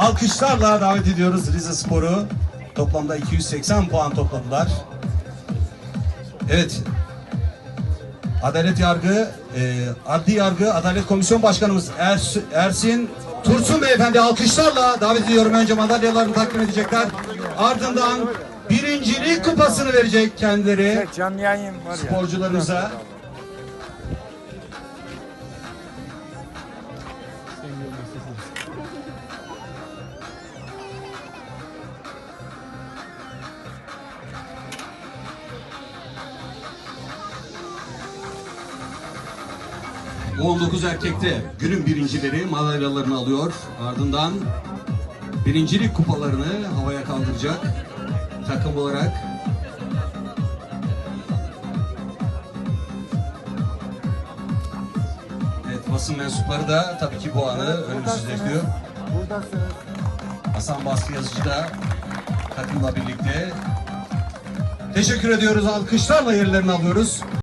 alkışlarla davet ediyoruz Rize Spor'u. Toplamda 280 puan topladılar. Evet. Adalet Yargı, e, Adli Yargı Adalet Komisyon Başkanımız Ers- Ersin Tursun Beyefendi alkışlarla davet ediyorum. Önce madalyalarını takdim edecekler. Ardından birincilik kupasını verecek kendileri Canlı yayın var ya. sporcularımıza. ...19 erkekte günün birincileri madalyalarını alıyor. Ardından birincilik kupalarını havaya kaldıracak takım olarak. Evet basın mensupları da tabii ki bu anı. Buradasınız. Hasan Baskı Yazıcı da takımla birlikte. Teşekkür ediyoruz. Alkışlarla yerlerini alıyoruz.